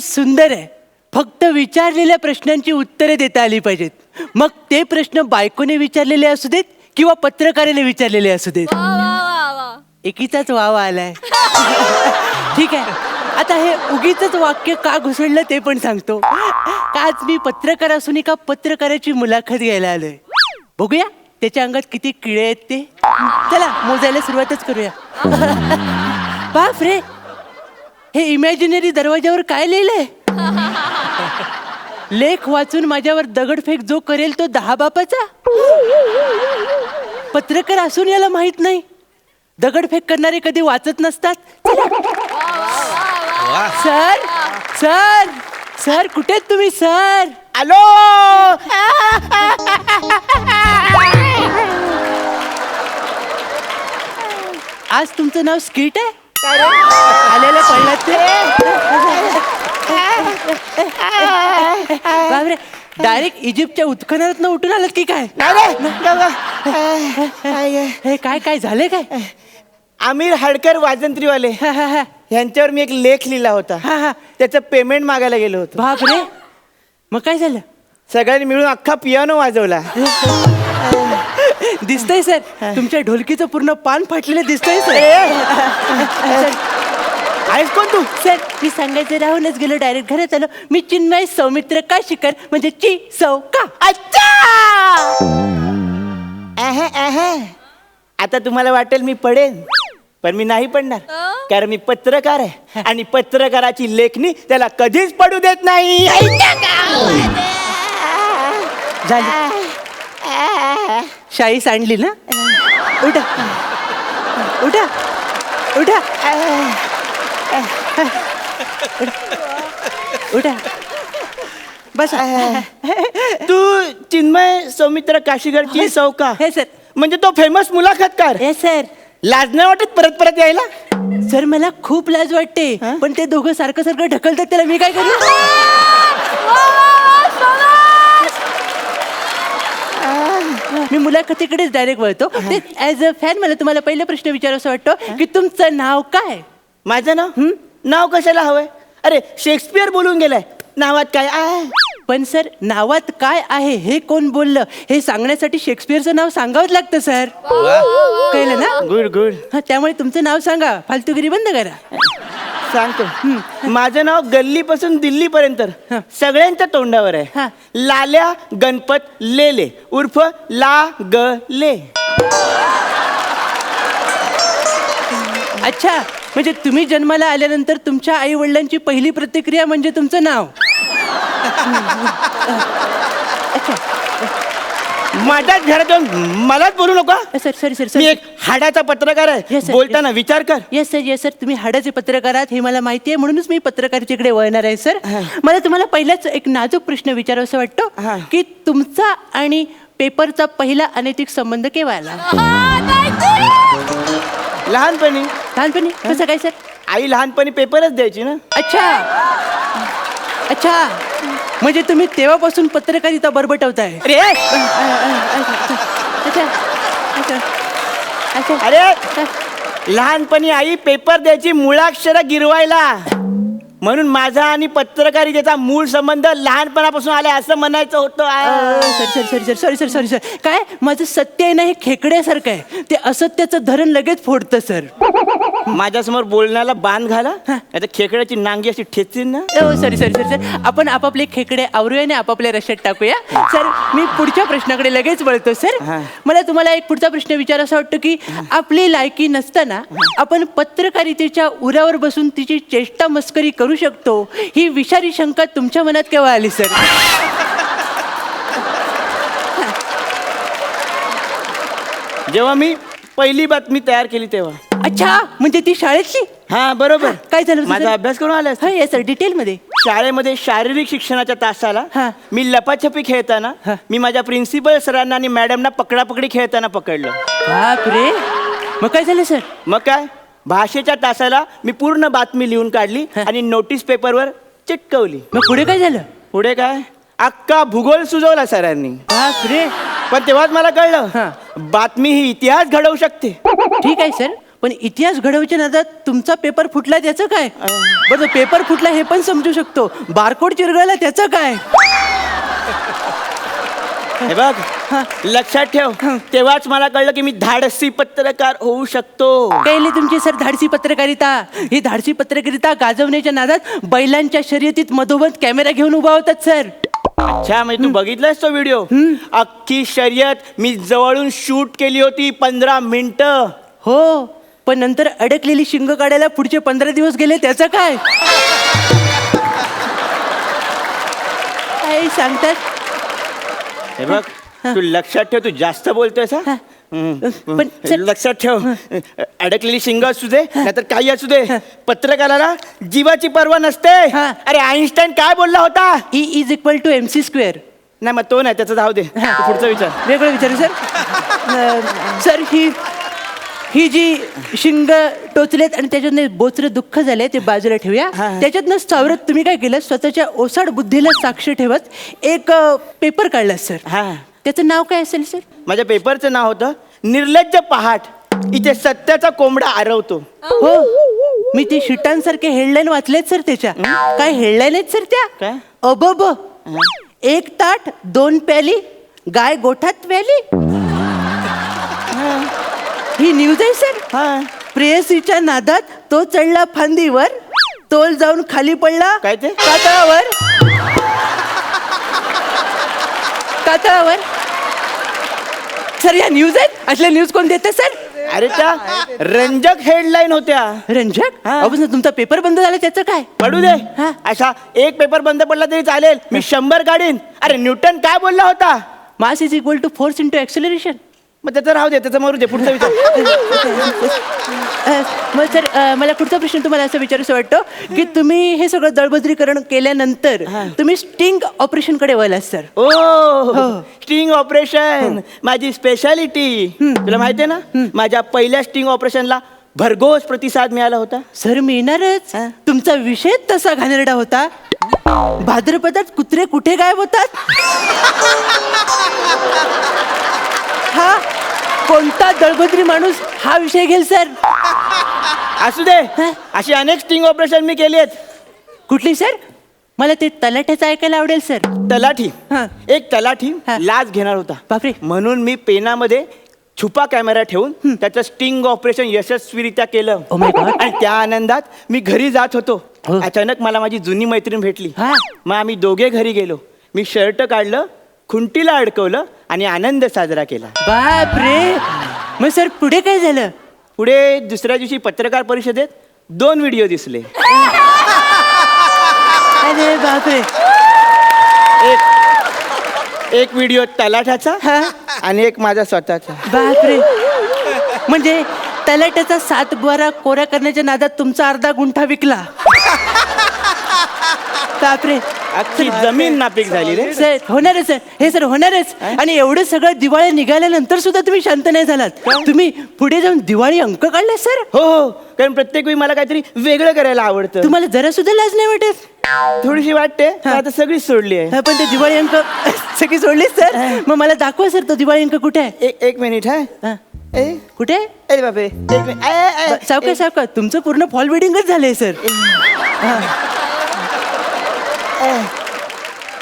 सुंदर आहे. फक्त विचारलेल्या प्रश्नांची उत्तरे देता आली पाहिजेत. मग ते प्रश्न बायकोने विचारलेले असू देत किंवा पत्रकाराने विचारलेले असू देत? एकीचाच वावा आलाय. ठीक आहे. आता हे उगीच वाक्य का घुसळलं ते पण सांगतो. का आज मी पत्रकार असून एका पत्रकाराची मुलाखत घ्यायला आलोय. बघूया त्याच्या अंगात किती किडे आहेत ते. चला मोजायला सुरुवातच करूया. बाप रे. हे इमॅजिनरी दरवाजावर काय लिहिलंय? लेख वाचून माझ्यावर दगडफेक जो करेल तो दहा बापाचा? पत्रकार असून याला माहीत नाही. दगडफेक करणारे कधी वाचत नसतात. सर सर सर कुठे आहेत तुम्ही सर? आलो आज तुमचं नाव स्किट आहे? आलेलं कळलं ते. बापरे डायरेक्ट इजिप्तच्या उत्खननात उठून आलात की काय? हे काय काय झाले काय? आमिर हडकर वाजंत्रीवाले. यांच्यावर मी एक लेख लिहिला होता. हा, हा. त्याचं पेमेंट मागायला गेलो होतो. बापरे. मग काय झालं? सगळ्यांनी मिळून अख्खा पियानो वाजवला. दिसतंय सर. तुमच्या ढोलकीचं पूर्ण पान फाटलेलं दिसतंय सर. सर, आहेस कोण तू? सर मी सांगायचं राहूनच गेलो डायरेक्ट घरात आलो. मी चिन्मय सौमित्र का शिकर म्हणजे ची सौ का? अच्छा! अहे, अहे. आता तुम्हाला वाटेल मी पडेन पण मी नाही पडणार? कारण मी पत्रकार आहे. आणि पत्रकाराची लेखणी त्याला कधीच पडू देत नाही. झाली. शाई सांडली ना? उठा. उठा. उठा. उठा. बस. तू चिन्मय सौमित्र काशीगरची सौका? हे सर. म्हणजे तो फेमस मुलाखतकार? हे सर. लाज नाही वाटत परत परत यायला? सर मला खूप लाज वाटते? पण ते दोघं सारखं सारखं ढकलतात त्याला मी काय करू? मी मुलाखतीकडेच डायरेक्ट वळतो. ऍज अ फॅन मला तुम्हाला पहिला प्रश्न विचारायचा वाटतो की तुमचं नाव काय? माझं नाव? नाव कशाला हवंय? अरे शेक्सपियर बोलून गेलाय. नावात काय आहे पण सर नावात काय आहे हे कोण बोललं? हे सांगण्यासाठी शेक्सपियरचं नाव सांगावंच लागतं सर. कळलं ना? गुड गुड हा त्यामुळे तुमचं नाव सांगा. फालतूगिरी बंद करा. सांगतो. माझं नाव गल्लीपासून दिल्ली पर्यंत हा. सगळ्यांच्या तोंडावर हा. आहे लाल्या गणपत लेले. उर्फ ला ग ले. अच्छा म्हणजे तुम्ही जन्माला आल्यानंतर तुमच्या आई वडिलांची पहिली प्रतिक्रिया म्हणजे तुमचं नाव? माझ्याच घरात येऊन मलाच बोलू नका. Sir sorry sir. मी सर एक हाडाचा पत्रकार आहे. Yes, sir. बोलताना विचार कर. येस सर येस सर तुम्ही हाडाचे पत्रकार आहात हे मला माहिती आहे म्हणूनच मी पत्रकारितेकडे वळणार आहे सर. मला तुम्हाला पहिलाच एक नाजूक प्रश्न विचारावासा वाटतो हा. की तुमचा आणि पेपरचा पहिला अनैतिक संबंध केव्हा आला? लहानपणी. लहानपणी? कसं काय सर आई लहानपणी पेपरच द्यायची ना? अच्छा. अच्छा. म्हणजे तुम्ही तेव्हापासून पत्रकारिता बरबटवताय. अरे! अच्छा अच्छा. अच्छा. अरे! लहानपणी आई पेपर द्यायची मुळाक्षर गिरवायला. म्हणून माझा आणि पत्रकारितेचा मूळ संबंध लहानपणापासून आलाय असं म्हणायचं होतं. आ. Sir sir sir sir sorry sir sorry. Sir काय? माझं सत्य आहे ना हे खेकड्यासारखं आहे. ते असत्याचं धरण लगेच फोडतं सर. माझ्यासमोर बोलण्याला बांध घाला. आता खेकड्याची नांगी अशी ठेचीन ना. ओ सॉरी सॉरी सॉरी सर. आपण आपापले खेकडे आवरूया आणि आपापल्या रश्यात टाकूया. सर मी पुढच्या प्रश्नाकडे लगेच वळतो सर. हा. मला तुम्हाला एक पुढचा प्रश्न विचारायचा वाटतो की आपली लायकी नसताना आपण पत्रकारितेच्या उरावर बसून तिची चेष्टा मस्करी करू शकतो? ही विषारी शंका तुमच्या मनात केव्हा आली सर? जेव्हा मी पहिली बातमी तयार केली तेव्हा. अच्छा म्हणजे ती शाळेतली? हा बरोबर. काय झालं होतं, माझा? अभ्यास करून आलास हा येस सर डिटेलमध्ये शाळेमध्ये शारीरिक शिक्षणाच्या तासाला हा. मी लपाछपी खेळताना हा. मी माझ्या प्रिन्सिपल सरांना आणि मॅडमना पकडापकडी खेळताना पकडलं. बाप रे मग काय झालं सर? मग काय? भाषेच्या तासाला मी पूर्ण बातमी लिहून काढली. आणि नोटीस पेपरवर चिटकवली. मग पुढे काय झालं? पुढे काय? अख्खा भूगोल सुचवला सरांनी. पण तेव्हाच मला हा. कळलं बातमी ही इतिहास घडवू शकते. ठीक आहे सर. पण इतिहास घडवायच्या नादात तुमचा पेपर फुटला त्याचं काय? बरं पेपर फुटला हे पण समजू शकतो. बारकोड चिरगळला त्याचं काय? हे बघ लक्षात ठेव. तेव्हाच मला कळलं की मी धाडसी पत्रकार होऊ शकतो. कैली तुमची सर धाडसी पत्रकारिता. ही धाडसी पत्रकारिता गाजवण्याच्या नादात बैलांच्या शर्यतीत मधोमध कॅमेरा घेऊन उभा होतात सर. अच्छा म्हणजे तू बघितलास तो व्हिडिओ? अख्खी शर्यत मी जवळून शूट केली होती पंधरा मिनिटं. हो पण नंतर अडकलेली शिंग काढायला पुढचे पंधरा दिवस गेले त्याचं काय? काय सांगतात? हे बघ तू लक्षात ठेव तू जास्त बोलतोयस हा? हम्म. पण सर- लक्षात ठेव. अडकलेली शिंग असू दे नाहीतर काही असू दे. पत्रकाराला जीवाची पर्वा नसते. हा. अरे आईन्स्टाईन काय बोलला होता? E is equal to M C square नाही मग तो नाही त्याचं जाऊ दे. तू पुढचा विचार. वेगळं विचारू सर अं, सर ही ही जी शिंग टोचलेत आणि त्याच्यातनं बोचरे दुःख झाले ते बाजूला ठेवूया. हा. त्याच्यातनं सावरत तुम्ही काय केलं? स्वतःच्या ओसाड बुद्धीला साक्ष ठेवत एक पेपर काढला सर. हा. त्याचं नाव काय असेल सर? माझ्या पेपरचं नाव होतं निर्लज्ज पहाट. इथे सत्याचा कोंबडा आरवतो. हो. मी ते शिटांसारखे हेडलाईन वाचलेत सर त्याच्या. काय हेडलाईन आहेत सर त्या? काय? अबब. एक ताट दोन प्याली गाय गोठात प्याली. ही न्यूज आहे सर. हा. प्रेयसीच्या नादात तो चढला फांदीवर तोल जाऊन खाली पडला काय ते? कातळावर. कातळावर. सर या न्यूज आहेत? असल्या न्यूज कोण देते सर? अरे त्या रंजक हेडलाईन होत्या. रंजक? हा. अहो, पण तुमचा पेपर बंद झाला त्याचं काय? पडू दे. हा. अशा एक पेपर बंद पडला तरी चालेल. मी शंभर काढीन. अरे न्यूटन काय बोलला होता? Mass is equal to force into acceleration मग त्याचं राहू दे त्याचं मरू दे पुढचा विचार. मग सर अ, मला पुढचा प्रश्न तुम्हाला असं विचारूसं वाटतं की तुम्ही हे सगळं दळबद्रीकरण केल्यानंतर तुम्ही स्टिंग ऑपरेशनकडे वळलात सर. ओ हो. स्टिंग ऑपरेशन माझी स्पेशालिटी. तुला माहितीये ना? माझ्या पहिल्या स्टिंग ऑपरेशनला भरघोस प्रतिसाद मिळाला होता. सर मिळणारच. तुमचा विषय तसा घाणेरडा होता. भाद्रपदात कुत्रे कुठे गायब होतात? हा कोणता दळबद्री माणूस हा विषय घेल सर असू दे हा. अशी अनेक स्टिंग ऑपरेशन मी केली आहेत कुठली सर मला ते तलाठ्याचं ऐकायला आवडेल सर तलाठी हा. एक तलाठी हा. लाच घेणार होता बापरे. म्हणून मी पेनामध्ये छुपा कॅमेरा ठेवून त्याचं स्टिंग ऑपरेशन यशस्वीरित्या केलं Oh my God. आणि त्या आनंदात मी घरी जात होतो हो. अचानक मला माझी जुनी मैत्रीण भेटली हा. मग आम्ही दोघे घरी गेलो मी शर्ट काढलं खुंटीला अडकवलं आणि आनंद साजरा केला. बाप रे मग सर पुढे काय झालं? पुढे दुसऱ्या दिवशी पत्रकार परिषदेत दोन व्हिडिओ दिसले. अरे बापरे! एक एक व्हिडिओ तलाठाचा हा? आणि एक माझा स्वतःचा. बापरे! म्हणजे तलाट्याचा सात बुवारा कोरा करण्याच्या नादात तुमचा अर्धा गुंठा विकला. बापरे! अख्खी जमीन नापीक झाली रे. सर होणारच सर हे सर होणारच. आणि एवढं सगळं दिवाळी निघाल्यानंतर सुद्धा तुम्ही शांत नाही झालात. तुम्ही पुढे जाऊन दिवाळी अंक काढले सर? हो हो. कारण प्रत्येक वेळी मला काहीतरी वेगळं करायला आवडतं. तुम्हाला जरा सुद्धा लाज नाही वाटत? थोडीशी वाटते पण आता सगळी सोडली आहे. हा, पण ते दिवाळी अंक सगळी सोडलीच सर. मग मला दाखवा सर तो दिवाळी अंक कुठे आहे? एक एक मिनिट हा. हा, ए? कुठे? आहे? अरे बापरे. एक मिनिट ए, तुमचं पूर्ण फॉल वेडिंगच झालंय सर. हे.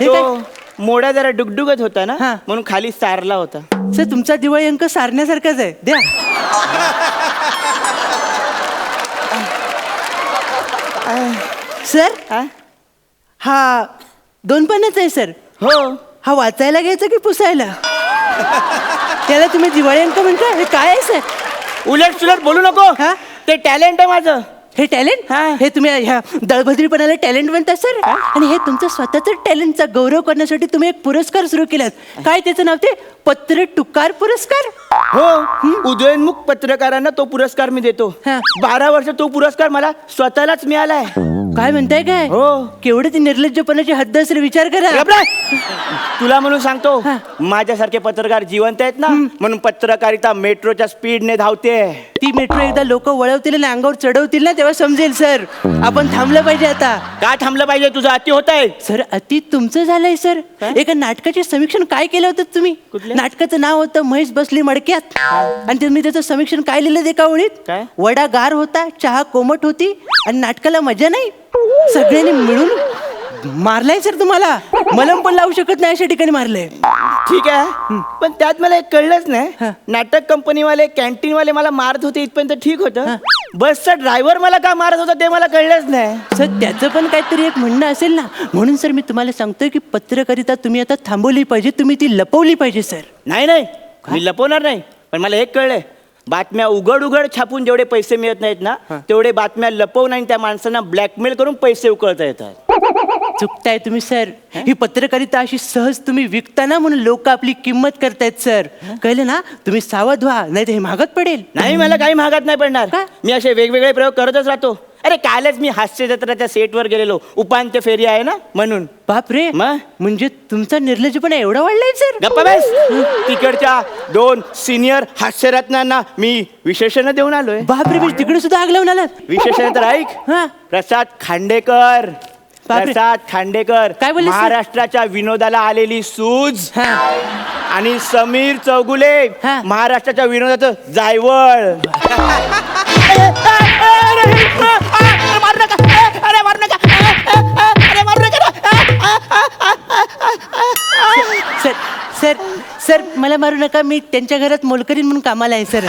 तो मोडा जरा डुगडुगत होता ना हा. म्हणून खाली सारला होता. सर तुमचा दिवाळी अंक सारण्यासारखाच आहे. द्या. सर हा? हा दोन पानच आहे सर. हो. हा वाचायला घ्यायचा की पुसायला? त्याला तुम्ही दिवाळी अंक म्हणता? हे काय आहे सर? उलट सुलट बोलू नको. हा? ते टॅलेंट आहे माझं. हे टॅलेंट? हा. हे तुम्ही ह्या दळभद्रीपणाला टॅलेंट म्हणता सर? आणि हे तुमचं स्वतःच टॅलेंटचा गौरव करण्यासाठी तुम्ही एक पुरस्कार सुरू केलात. काय त्याचं नाव ते? पत्र टुकार पुरस्कार? हो उदयोन्मुख पत्रकारांना तो पुरस्कार मी देतो. हा. बारा वर्ष तो पुरस्कार मला स्वतःलाच मिळालाय. काय म्हणताय काय? हो. केवढे ती निर्लज्जपणाची हद्द असेल विचार करा. तुला म्हणून सांगतो हा. माझ्यासारखे पत्रकार जिवंत आहेत ना म्हणून पत्रकारिता मेट्रोच्या स्पीडने धावते ती मेट्रो एकदा लोक वळवतील आणि अंगावर चढवतील ना तेव्हा समजेल सर आपण थांबलं पाहिजे आता. का थांबलं पाहिजे? तुझं अति होत आहे सर अति तुमचं झालंय सर. एका नाटकाचे समीक्षण काय केलं होतं तुम्ही? नाटकाचं नाव होतं महेश बसली मडक्यात. आणि तुम्ही त्याचं समीक्षण काय लिहिलं ते का ओळीत? काय? वडा गार होता चहा कोमट होती आणि नाटकाला मजा नाही. सगळ्यांनी मिळून मारलाय सर तुम्हाला? मलम पण लावू शकत नाही अशा ठिकाणी मारलंय. ठीक आहे. पण त्यात मला एक कळलंच. नाही. नाटक कंपनीवाले कॅन्टीन वाले मला मारत होते इथपर्यंत ठीक होतं. बसचा ड्रायव्हर मला का मारत होता ते मला कळलंच नाही. सर त्याचं पण काहीतरी एक म्हणणं असेल ना. म्हणून सर मी तुम्हाला सांगतोय की पत्रकारिता तुम्ही आता थांबवली पाहिजे तुम्ही ती लपवली पाहिजे सर. नाही नाही. मी लपवणार नाही. पण मला एक कळलंय. बातम्या उघड उघड छापून जेवढे पैसे मिळत नाहीत ना तेवढे बातम्या लपवून आणि त्या माणसांना ब्लॅकमेल करून पैसे उकळता येतात. चुकताय तुम्ही सर. ही पत्रकारिता अशी सहज तुम्ही विकताना म्हणून लोक आपली किंमत करतायत सर. कळलं ना? तुम्ही सावध व्हा नाही तर हे महागात पडेल. नाही मला काही महागात नाही पडणार. का? मी असे वेगवेगळे प्रयोग करतच राहतो. अरे कालच मी हास्य जत्राच्या सेटवर गेलेलो. उपांत्य फेरी आहे ना म्हणून. बापरे मग? म्हणजे तुमचा निर्लजपणा एवढा वाढलाय सर? गप्पा बेस. तिकडच्या दोन सिनियर हास्यरत्नांना मी विशेषण देऊन आलोय. बापरे म्हणजे तिकडे सुद्धा आग लावून आलात? विशेषण तर ऐक. हा. प्रसाद खांडेकर. बापरे. प्रसाद खांडेकर काय बोलले, सर? महाराष्ट्राच्या विनोदाला आलेली सूज हा आणि समीर चौगुले हा. महाराष्ट्राच्या विनोदाचं जायवळ सर सर सर मला मारू नका मी त्यांच्या घरात मोलकरीण म्हणून कामाला आहे सर